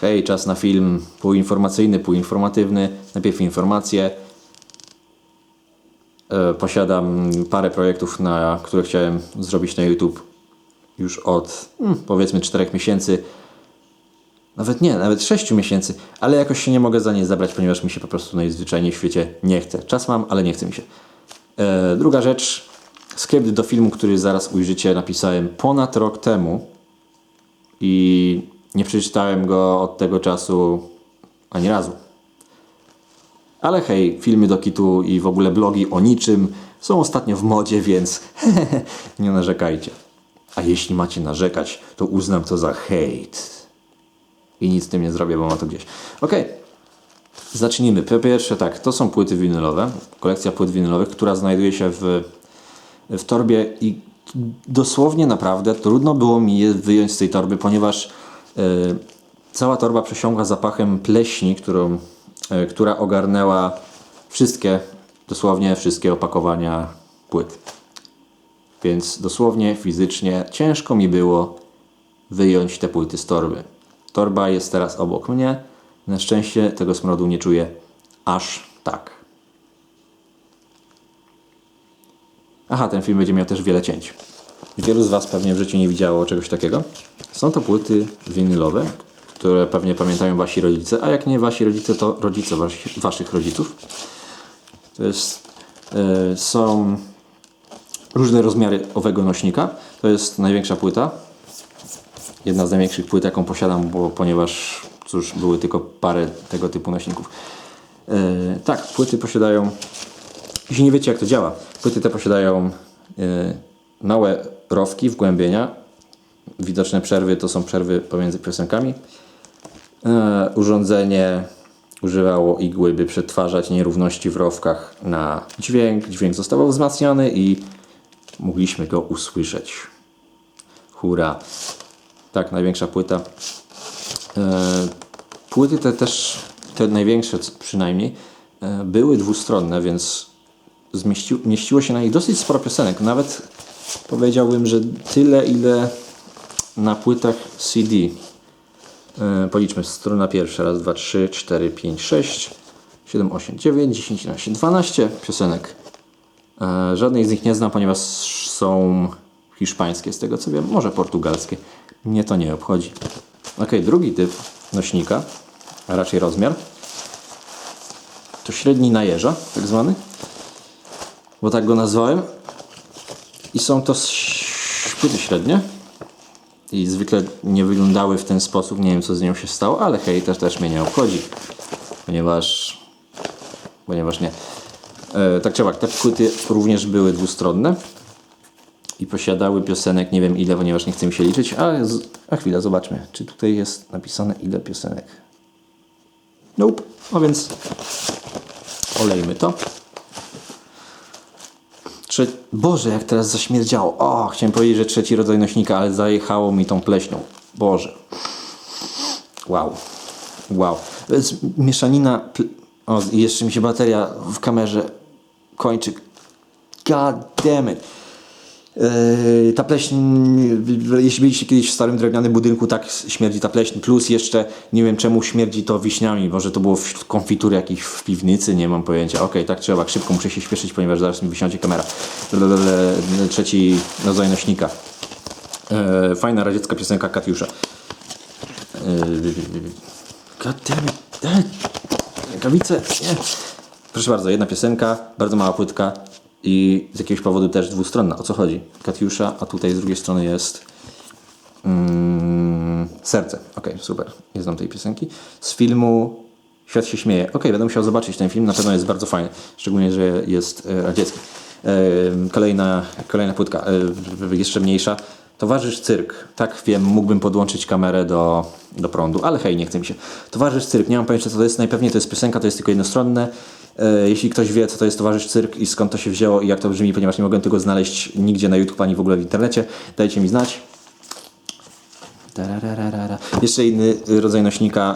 hej, czas na film półinformacyjny, półinformatywny, najpierw informacje. E, Posiadam parę projektów, na które chciałem zrobić na YouTube już od mm, powiedzmy 4 miesięcy. Nawet nie, nawet 6 miesięcy, ale jakoś się nie mogę za nie zabrać, ponieważ mi się po prostu najzwyczajniej w świecie nie chce. Czas mam, ale nie chce mi się. E, druga rzecz, skrypt do filmu, który zaraz ujrzycie, napisałem ponad rok temu i nie przeczytałem go od tego czasu ani razu. Ale hej, filmy do kitu i w ogóle blogi o niczym są ostatnio w modzie, więc nie narzekajcie. A jeśli macie narzekać, to uznam to za hejt. I nic z tym nie zrobię, bo ma to gdzieś. Okej. Zacznijmy. Po pierwsze tak, to są płyty winylowe, kolekcja płyt winylowych, która znajduje się w, w torbie i dosłownie naprawdę trudno było mi je wyjąć z tej torby, ponieważ cała torba przesiągła zapachem pleśni, którą, e, która ogarnęła wszystkie, dosłownie wszystkie opakowania płyt. Więc dosłownie, fizycznie ciężko mi było wyjąć te płyty z torby. Torba jest teraz obok mnie. Na szczęście tego smrodu nie czuję aż tak. Aha, ten film będzie miał też wiele cięć. Wielu z Was pewnie w życiu nie widziało czegoś takiego. Są to płyty winylowe, które pewnie pamiętają Wasi rodzice, a jak nie Wasi rodzice, to rodzice wasi, Waszych rodziców. Jest, e, są różne rozmiary owego nośnika. To jest największa płyta. Jedna z największych płyt, jaką posiadam, bo, ponieważ cóż, były tylko parę tego typu nośników. E, tak, płyty posiadają. Jeśli nie wiecie, jak to działa, płyty te posiadają e, małe rowki, wgłębienia. Widoczne przerwy to są przerwy pomiędzy piosenkami. E, urządzenie używało igły, by przetwarzać nierówności w rowkach na dźwięk. Dźwięk został wzmacniany i mogliśmy go usłyszeć. Hura. Tak, największa płyta. E, płyty te też, te największe przynajmniej, e, były dwustronne, więc zmieścił, mieściło się na nich dosyć sporo piosenek. Nawet powiedziałbym, że tyle, ile na płytach CD. E, policzmy, strona pierwsza, raz, dwa, trzy, cztery, pięć, sześć, siedem, osiem, dziewięć, dziesięć, jedenaście, dwanaście piosenek. E, żadnej z nich nie znam, ponieważ są hiszpańskie, z tego co wiem, może portugalskie. Mnie to nie obchodzi. Ok, drugi typ nośnika, a raczej rozmiar, to średni najeża, tak zwany, bo tak go nazwałem. I są to płyty średnie. I zwykle nie wyglądały w ten sposób, nie wiem co z nią się stało, ale hej, też, też mnie nie obchodzi, ponieważ, ponieważ nie. E, tak czy owak, te płyty również były dwustronne i posiadały piosenek, nie wiem ile, ponieważ nie chcę mi się liczyć, ale z, a chwilę, zobaczmy, czy tutaj jest napisane ile piosenek. Nope, no więc olejmy to. Boże, jak teraz zaśmierdziało. O, chciałem powiedzieć, że trzeci rodzaj nośnika, ale zajechało mi tą pleśnią. Boże. Wow. Wow. Mieszanina. O, jeszcze mi się bateria w kamerze kończy. God damn it. Yy, ta pleśń, yy, jeśli byliście kiedyś w starym drewnianym budynku, tak śmierdzi ta pleśń, plus jeszcze nie wiem czemu śmierdzi to wiśniami, może to było w konfitury jakiejś w piwnicy, nie mam pojęcia. Okej, tak trzeba, szybko muszę się śpieszyć, ponieważ zaraz mi wysiądzie kamera. Blablabla, Trzeci rodzaj nośnika. Yy, fajna radziecka piosenka Katiusza. Rękawice, nie. Proszę bardzo, jedna piosenka, bardzo mała płytka i z jakiegoś powodu też dwustronna. O co chodzi? Katiusza, a tutaj z drugiej strony jest mm, serce. Okej, super. Nie znam tej piosenki. Z filmu Świat się śmieje. Okej, będę musiał zobaczyć ten film, na pewno jest bardzo fajny. Szczególnie, że jest e, radziecki. E, kolejna, kolejna płytka, e, jeszcze mniejsza. Towarzysz Cyrk. Tak wiem, mógłbym podłączyć kamerę do, do prądu, ale hej, nie chce mi się. Towarzysz Cyrk, nie mam pojęcia co to jest. Najpewniej to jest piosenka, to jest tylko jednostronne. E, Jeśli ktoś wie, co to jest Towarzysz Cyrk i skąd to się wzięło i jak to brzmi, ponieważ nie mogłem tego znaleźć nigdzie na YouTube ani w ogóle w internecie, dajcie mi znać. Jeszcze inny rodzaj nośnika,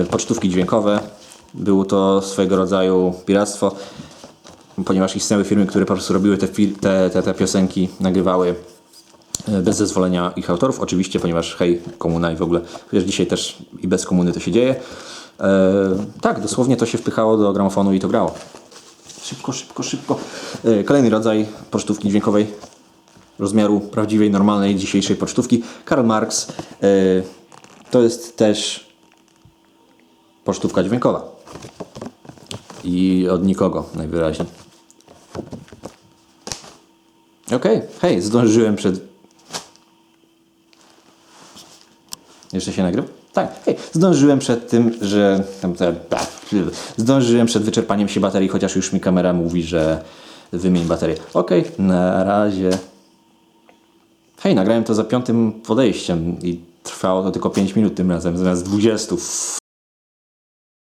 e, pocztówki dźwiękowe. Było to swego rodzaju piractwo, ponieważ istniały firmy, które po prostu robiły te, te, te, te piosenki, nagrywały bez zezwolenia ich autorów, oczywiście, ponieważ hej, komuna i w ogóle, wiesz, dzisiaj też i bez komuny to się dzieje. E, tak, dosłownie to się wpychało do gramofonu i to grało. Szybko, szybko, szybko. E, Kolejny rodzaj pocztówki dźwiękowej rozmiaru prawdziwej, normalnej, dzisiejszej pocztówki. Karl Marx. E, To jest też pocztówka dźwiękowa. I od nikogo najwyraźniej. Okej, hej, zdążyłem przed... Jeszcze się nagrywa? Tak, hej, zdążyłem przed tym, że... Zdążyłem przed wyczerpaniem się baterii, chociaż już mi kamera mówi, że wymień baterię. Okej, na razie. Hej, nagrałem to za piątym podejściem i trwało to tylko 5 minut tym razem zamiast 20.